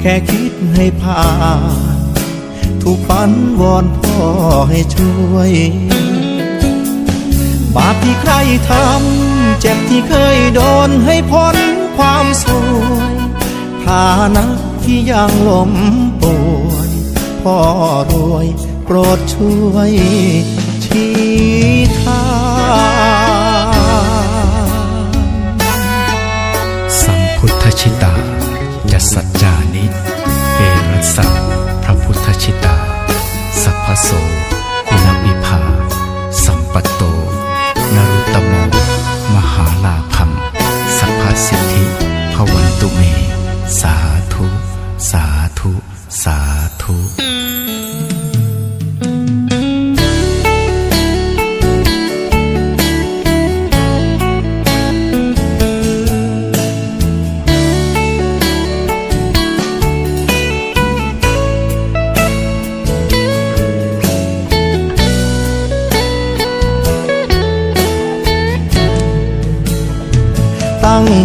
แค่คิดให้ผ่าน ถูกฝันวอนพ่อให้ช่วย บาปที่ใครทำ เจ็บที่เคยโดนให้พ้นความสวยฐานะที่ยังล้มป่วยพ่อรวยโปรดช่วยชี้ทางสัมพุทธชิตา จะสัจจา นิเปรัสสะพระพุทธชิตา สัพพโสปิณวิภา สัมปัตโต นรุตโม มหาลาภัมสัพพสิทธิพวันตุเม สาธุ สาธุ สาธุ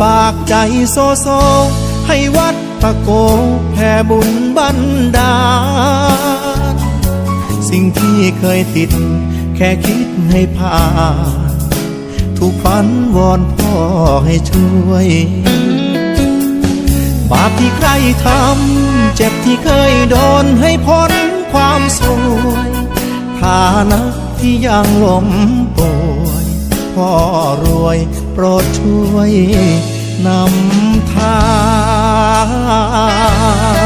ฝากใจโซโซ ให้วัดตะโกแผ่บุญบันดาลสิ่งที่เคยติด แค่คิดให้ผ่านถูกฝันวอนพ่อให้ช่วย บาปที่ใครทำ เจ็บที่เคยโดนให้พ้นความสวยฐานะที่ยังล้มป่วยพ่อรวย ปรดช่วยนำทาง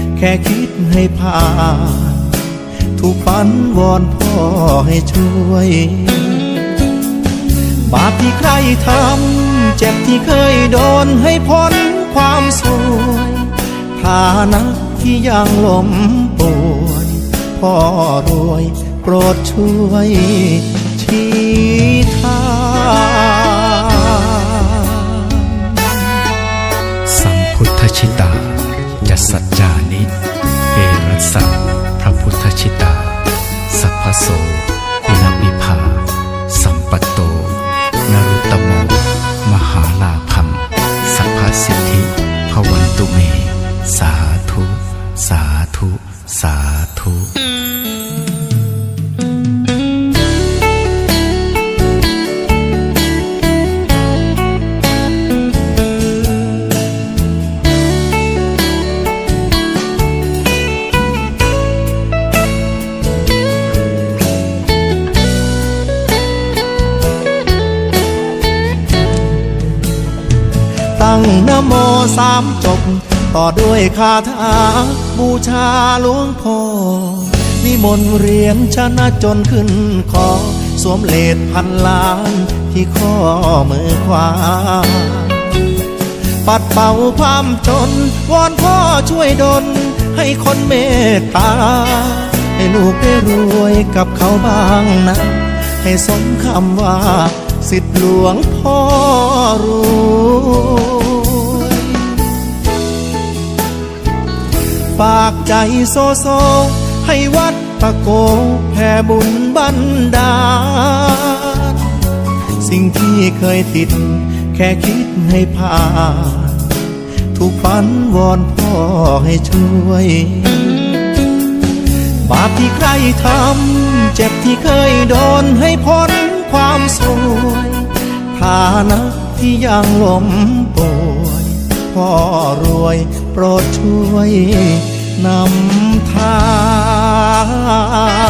แค่คิดให้ผ่านถูกฝันวอนพ่อให้ช่วย บาปที่ใครทำ เจ็บที่เคยโดนให้พ้นความสวยฐานะที่ยังล้มป่วยพ่อรวยโปรดช่วยชี้ทางสัมพุทธชิตาจะสัจจา ธุตั้งนโมสามจบ ต่อด้วยคาถาบูชาหลวงพ่อ นิมนต์เรียนชนะจนขึ้นคอสวมเลดพันล้านที่ข้อมือขวา ปัดเป่าความจน วอนพ่อช่วยดลให้คนเมตตา ให้ลูกได้รวยกับเขาบ้างนะ ให้สมคำว่า สิทธิหลวงพ่อรวยฝากใจโซโซ ให้วัดตะโกแผ่บุญบันดาลสิ่งที่เคยติด แค่คิดให้ผ่านถูกฝันวอนพ่อให้ช่วย บาปที่ใครทำ เจ็บที่เคยโดนให้พ้นความสวยฐานะที่ยังล้มป่วย พ่อรวยโปรดช่วยนำา